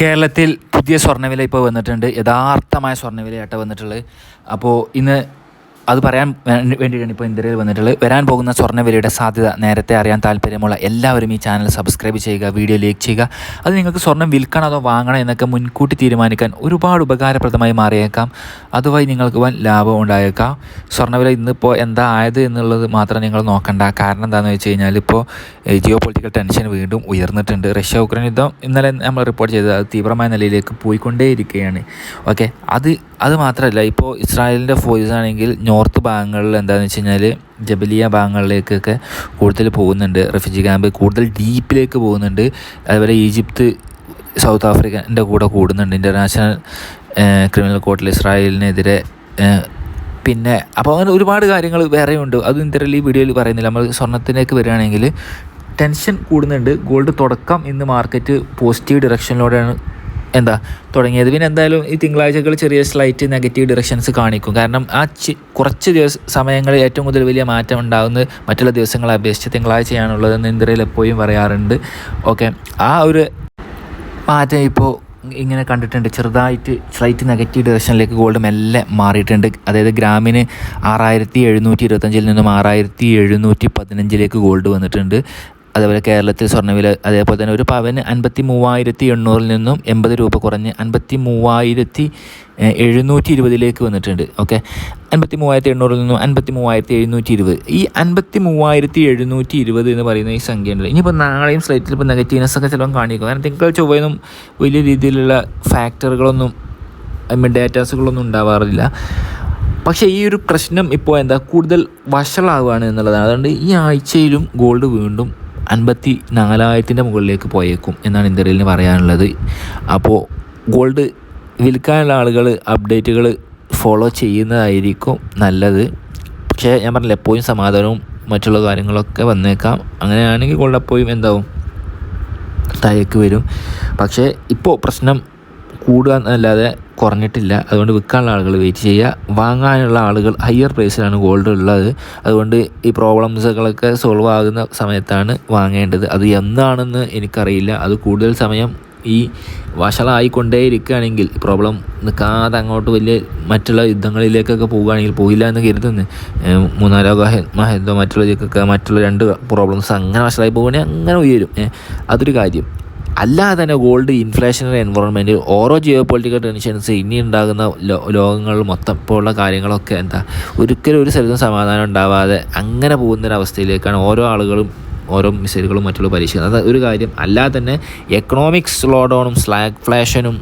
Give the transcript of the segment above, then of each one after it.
കേരളത്തിൽ പുതിയ സ്വർണവില ഇപ്പോൾ വന്നിട്ടുണ്ട്. യഥാർത്ഥമായ സ്വർണവിലയായിട്ട് വന്നിട്ടുള്ളത്. അപ്പോൾ ഇന്ന് അത് പറയാൻ വേണ്ടിയിട്ടാണ് ഇപ്പോൾ ഇന്ത്യയിൽ വന്നിട്ടുള്ളത്. വരാൻ പോകുന്ന സ്വർണവിലയുടെ സാധ്യത നേരത്തെ അറിയാൻ താല്പര്യമുള്ള എല്ലാവരും ഈ ചാനൽ സബ്സ്ക്രൈബ് ചെയ്യുക വീഡിയോ ലൈക്ക് ചെയ്യുക. അത് നിങ്ങൾക്ക് സ്വർണം വിൽക്കണം അതോ വാങ്ങണം എന്നൊക്കെ മുൻകൂട്ടി തീരുമാനിക്കാൻ ഒരുപാട് ഉപകാരപ്രദമായി മാറിയേക്കാം. അതുവഴി നിങ്ങൾക്ക് വൻ ലാഭം ഉണ്ടായേക്കാം. സ്വർണവില ഇന്നിപ്പോൾ എന്താ ആയത് എന്നുള്ളത് മാത്രം നിങ്ങൾ നോക്കണ്ട. കാരണം എന്താണെന്ന് വെച്ച് കഴിഞ്ഞാൽ ഇപ്പോൾ ജിയോ പൊളിറ്റിക്കൽ ടെൻഷൻ വീണ്ടും ഉയർന്നിട്ടുണ്ട്. റഷ്യ ഉക്രൈൻ യുദ്ധം ഇന്നലെ നമ്മൾ റിപ്പോർട്ട് ചെയ്തത് അത് തീവ്രമായ നിലയിലേക്ക് പോയിക്കൊണ്ടേയിരിക്കുകയാണ്. ഓക്കെ അത് അത് മാത്രമല്ല ഇപ്പോൾ ഇസ്രായേലിന്റെ ഫോഴ്സ് ആണെങ്കിൽ നോർത്ത് ഭാഗങ്ങളിൽ എന്താണെന്ന് വെച്ച് കഴിഞ്ഞാൽ ജബലിയ ഭാഗങ്ങളിലേക്കൊക്കെ കൂടുതൽ പോകുന്നുണ്ട്. റെഫ്യൂജി ക്യാമ്പ് കൂടുതൽ ഡീപ്പിലേക്ക് പോകുന്നുണ്ട്. അതുപോലെ ഈജിപ്ത് സൗത്ത് ആഫ്രിക്കന്റെ കൂടെ കൂടുന്നുണ്ട്. ഇന്റർനാഷണൽ ക്രിമിനൽ കോർട്ടിൽ ഇസ്രായേലിനെതിരെ പിന്നെ അപ്പോൾ അങ്ങനെ ഒരുപാട് കാര്യങ്ങൾ വേറെയുണ്ട്. അത് ഇന്ത്യയിൽ ഈ വീഡിയോയിൽ പറയുന്നില്ല. നമ്മൾ സ്വർണത്തിലേക്ക് വരികയാണെങ്കിൽ ടെൻഷൻ കൂടുന്നുണ്ട്. ഗോൾഡ് തുടക്കം ഇന്ന് മാർക്കറ്റ് പോസിറ്റീവ് ഡിറക്ഷനിലൂടെയാണ് എന്താ തുടങ്ങിയത്. പിന്നെ എന്തായാലും ഈ തിങ്കളാഴ്ചകൾ ചെറിയ സ്ലൈറ്റ് നെഗറ്റീവ് ഡിറക്ഷൻസ് കാണിക്കും. കാരണം ആ ചി കുറച്ച് ദിവസ സമയങ്ങളിൽ ഏറ്റവും കൂടുതൽ വലിയ മാറ്റം ഉണ്ടാകുന്നത് മറ്റുള്ള ദിവസങ്ങളെ അപേക്ഷിച്ച് തിങ്കളാഴ്ചയാണുള്ളതെന്ന് ഇന്ത്യയിൽ എപ്പോഴും പറയാറുണ്ട്. ഓക്കെ. ആ ഒരു മാറ്റം ഇപ്പോൾ ഇങ്ങനെ കണ്ടിട്ടുണ്ട്. ചെറുതായിട്ട് സ്ലൈറ്റ് നെഗറ്റീവ് ഡിറക്ഷനിലേക്ക് ഗോൾഡ് മെല്ലെ മാറിയിട്ടുണ്ട്. അതായത് ഗ്രാമിന് ആറായിരത്തി എഴുന്നൂറ്റി ഇരുപത്തഞ്ചിൽ നിന്നും ആറായിരത്തി എഴുന്നൂറ്റി പതിനഞ്ചിലേക്ക് ഗോൾഡ് വന്നിട്ടുണ്ട്. അതേപോലെ കേരളത്തിൽ സ്വർണവില അതേപോലെ തന്നെ ഒരു പവന് അൻപത്തി മൂവായിരത്തി എണ്ണൂറിൽ നിന്നും എൺപത് രൂപ കുറഞ്ഞ് അൻപത്തി മൂവായിരത്തി എഴുന്നൂറ്റി ഇരുപതിലേക്ക് വന്നിട്ടുണ്ട്. ഓക്കെ? അൻപത്തി മൂവായിരത്തി എണ്ണൂറിൽ നിന്നും അൻപത്തി മൂവായിരത്തി എഴുന്നൂറ്റി ഇരുപത് ഈ അൻപത്തി മൂവായിരത്തി എഴുന്നൂറ്റി ഇരുപത് എന്ന് പറയുന്ന ഈ സംഖ്യ ഉണ്ടല്ലോ ഇനിയിപ്പോൾ നാളെയും സ്ലൈറ്റിൽ ഇപ്പോൾ നെഗറ്റീവ്നെസ് ഒക്കെ ചിലപ്പോൾ കാണിക്കും. കാരണം തിങ്കൾ ചൊവ്വയൊന്നും വലിയ രീതിയിലുള്ള ഫാക്ടറുകളൊന്നും ഡേറ്റാസുകളൊന്നും ഉണ്ടാവാറില്ല. പക്ഷേ ഈ ഒരു പ്രശ്നം ഇപ്പോൾ എന്താ കൂടുതൽ വഷളാവുകയാണ് എന്നുള്ളതാണ്. അതുകൊണ്ട് ഈ ആഴ്ചയിലും ഗോൾഡ് വീണ്ടും അൻപത്തി നാലായിരത്തിന്റെ മുകളിലേക്ക് പോയേക്കും എന്നാണ് ഇന്ത്യയിലിന് പറയാനുള്ളത്. അപ്പോൾ ഗോൾഡ് വിൽക്കാനുള്ള ആളുകൾ അപ്ഡേറ്റുകൾ ഫോളോ ചെയ്യുന്നതായിരിക്കും നല്ലത്. പക്ഷേ ഞാൻ പറഞ്ഞില്ല എപ്പോഴും സമാധാനവും മറ്റുള്ള കാര്യങ്ങളൊക്കെ വന്നേക്കാം. അങ്ങനെയാണെങ്കിൽ ഗോൾഡ് എപ്പോഴും എന്താവും? താഴേക്ക് വരും. പക്ഷേ ഇപ്പോൾ പ്രശ്നം കൂടുക എന്നല്ലാതെ കുറഞ്ഞിട്ടില്ല. അതുകൊണ്ട് വിൽക്കാനുള്ള ആളുകൾ വെയിറ്റ് ചെയ്യുക. വാങ്ങാനുള്ള ആളുകൾ ഹയർ പ്രൈസിലാണ് ഗോൾഡ് ഉള്ളത്. അതുകൊണ്ട് ഈ പ്രോബ്ലംസുകളൊക്കെ സോൾവ് ആകുന്ന സമയത്താണ് വാങ്ങേണ്ടത്. അത് എന്താണെന്ന് എനിക്കറിയില്ല. അത് കൂടുതൽ സമയം ഈ വഷളായിക്കൊണ്ടേയിരിക്കുകയാണെങ്കിൽ പ്രോബ്ലം നിൽക്കാതെ അങ്ങോട്ട് വലിയ മറ്റുള്ള യുദ്ധങ്ങളിലേക്കൊക്കെ പോവുകയാണെങ്കിൽ പോയില്ല എന്ന് കരുതുന്നു. മൂന്നാലോ മഹായുദ്ധം മറ്റുള്ള മറ്റുള്ള രണ്ട് പ്രോബ്ലംസ് അങ്ങനെ വഷളായി പോകുകയാണെങ്കിൽ അങ്ങനെ ഉയരും. അതൊരു കാര്യം. അല്ലാതെ തന്നെ ഗോൾഡ് ഇൻഫ്ലേഷനറി എൻവറോൺമെന്റ് ഓരോ ജിയോ പൊളിറ്റിക്കൽ ടെൻഷൻസ് ഇനി ഉണ്ടാകുന്ന ലോകങ്ങൾ മൊത്തം ഇപ്പോൾ ഉള്ള കാര്യങ്ങളൊക്കെ എന്താ ഒരിക്കലും ഒരു സ്ഥലത്തും സമാധാനം ഉണ്ടാവാതെ അങ്ങനെ പോകുന്നൊരവസ്ഥയിലേക്കാണ് ഓരോ ആളുകളും ഓരോ മിസൈലുകളും മറ്റുള്ള പരീക്ഷിക്കുന്നത് അത് ഒരു കാര്യം. അല്ലാതെ തന്നെ എക്കണോമിക് സ്ലോ ഡൗണും സ്ലാഗ് ഫ്ലാഷനും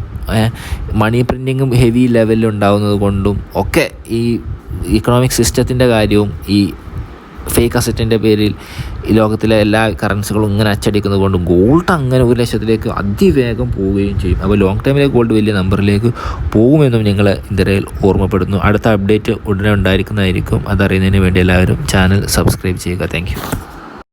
മണി പ്രിന്റിങ്ങും ഹെവി ലെവലിൽ ഉണ്ടാകുന്നത് കൊണ്ടും ഒക്കെ ഈ ഇക്കണോമിക് സിസ്റ്റത്തിന്റെ കാര്യവും ഈ ഫേക്ക് അസറ്റിന്റെ പേരിൽ ഈ ലോകത്തിലെ എല്ലാ കറൻസികളും ഇങ്ങനെ അച്ചടിക്കുന്നത് കൊണ്ട് ഗോൾഡ് അങ്ങനെ ഒരു ലക്ഷത്തിലേക്ക് അതിവേഗം പോവുകയും ചെയ്യും. അപ്പോൾ ലോങ് ടൈമിലെ ഗോൾഡ് വലിയ നമ്പറിലേക്ക് പോകുമെന്നും ഞങ്ങൾ ഇന്ത്യയിൽ ഓർമ്മപ്പെടുന്നു. അടുത്ത അപ്ഡേറ്റ് ഉടനെ ഉണ്ടായിരിക്കുന്നതായിരിക്കും. അതറിയുന്നതിന് വേണ്ടി എല്ലാവരും ചാനൽ സബ്സ്ക്രൈബ് ചെയ്യുക. താങ്ക്